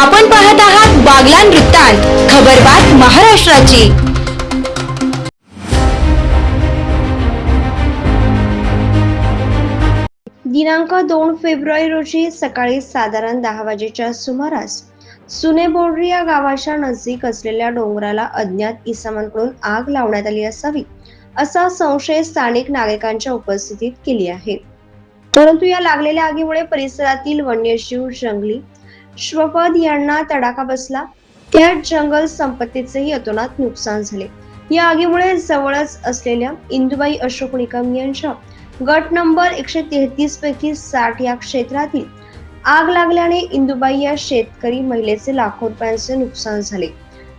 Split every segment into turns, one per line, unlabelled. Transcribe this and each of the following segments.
आपण पाहत आहात बागलान वृत्तांत खबरबात महाराष्ट्राची.
दिनांक दोन फेब्रुवारी रोजी सकाळी साधारण दहा वाजेच्या सुमारास सुने या गावाच्या नजीक असलेल्या डोंगराला अज्ञात इसमांकडून आग लावण्यात आली असावी असा संशय स्थानिक नागरिकांच्या उपस्थितीत केली आहे. परंतु या लागलेल्या आगीमुळे परिसरातील वन्यजीव जंगली श्वपद यांना तडाखा बसला. त्या जंगल संपत्तीचेही अतोनात नुकसान झाले. या आगीमुळे जवळच असलेल्या इंदुबाई अशोक निकम यांच्या गट नंबर एकशे तेहतीस पैकी साठ या क्षेत्रातील आग लागल्याने इंदुबाई या शेतकरी महिलेचे लाखो रुपयांचे नुकसान झाले.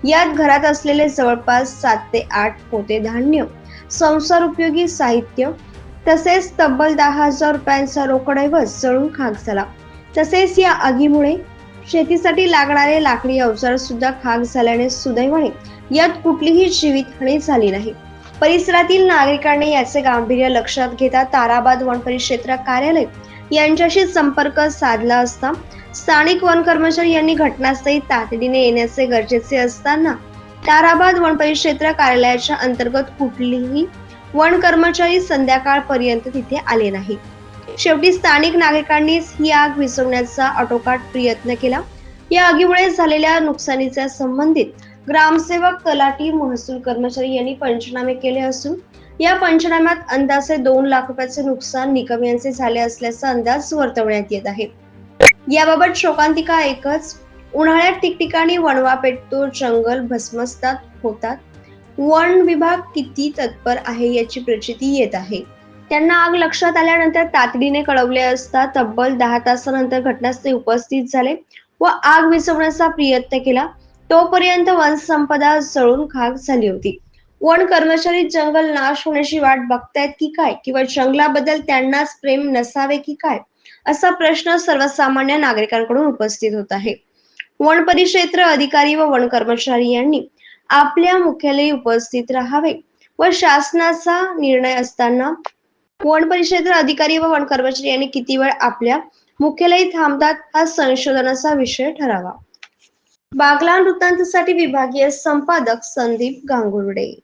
यात घरात असलेले जवळपास सात ते आठ पोते धान्य संसार उपयोगी साहित्य तसेच तब्बल दहा हजार रुपयांचा रोकड ऐवज जळून खाक झाला. तसेच या आगीमुळे शेतीसाठी लागणारे लाकडी अवजार सुद्धा खाक झाल्याने सुदैवाने यात कुठलीही जीवितहानी झाली नाही. परिसरातील नागरिकांनी याचे गांभीर्य लक्षात घेता ताराबाद वन परिक्षेत्र कार्यालय यांच्याशी संपर्क साधला असता स्थानिक वन कर्मचारी यांनी घटनास्थळी तातडीने येण्याचे गरजेचे असताना ताराबाद वन परिक्षेत्र कार्यालयाच्या अंतर्गत कुठलीही वन कर्मचारी संध्याकाळपर्यंत तिथे आले नाही. शेवटी स्थानिक नागरिकांनीच ही आग विसरण्याचा आटोकाट प्रयत्न केला. या आगीमुळे झालेल्या नुकसानीच्या संबंधित ग्रामसेवक तलाठी महसूल कर्मचारी यांनी पंचनामे केले असून या पंचनाम्यात अंदाजे दोन लाख रुपयाचे नुकसान निकम यांचे झाले असल्याचा अंदाज वर्तवण्यात येत आहे. याबाबत शोकांतिका एकच उन्हाळ्यात ठिकठिकाणी वणवा पेटतो जंगल भस्मस्तात होतात. वन विभाग किती तत्पर आहे याची प्रचिती येत आहे. त्यांना आग लक्षात आल्यानंतर तातडीने कळवले असता तब्बल दहा तासानंतर घटनास्थळी उपस्थित झाले व आग विझवण्याचा प्रयत्न केला. तोपर्यंत वन संपदा जळून खाक झाली होती. वन कर्मचारी जंगल नाश होण्याची वाट बघतायत की काय? किंवा जंगलाबद्दल त्यांनाच प्रेम नसावे की काय? असा प्रश्न सर्वसामान्य नागरिकांकडून उपस्थित होत आहे. वन परिक्षेत्र अधिकारी व वन कर्मचारी यांनी आपल्या मुख्यालयी उपस्थित राहावे व शासनाचा निर्णय असताना वन परिषदेतील अधिकारी व वन कर्मचारी यांनी किती वेळ आपल्या मुख्यालयी थांबतात हा संशोधनाचा विषय ठरावा. बागलान वृत्तांतसाठी विभागीय संपादक संदीप गांगुर्डे.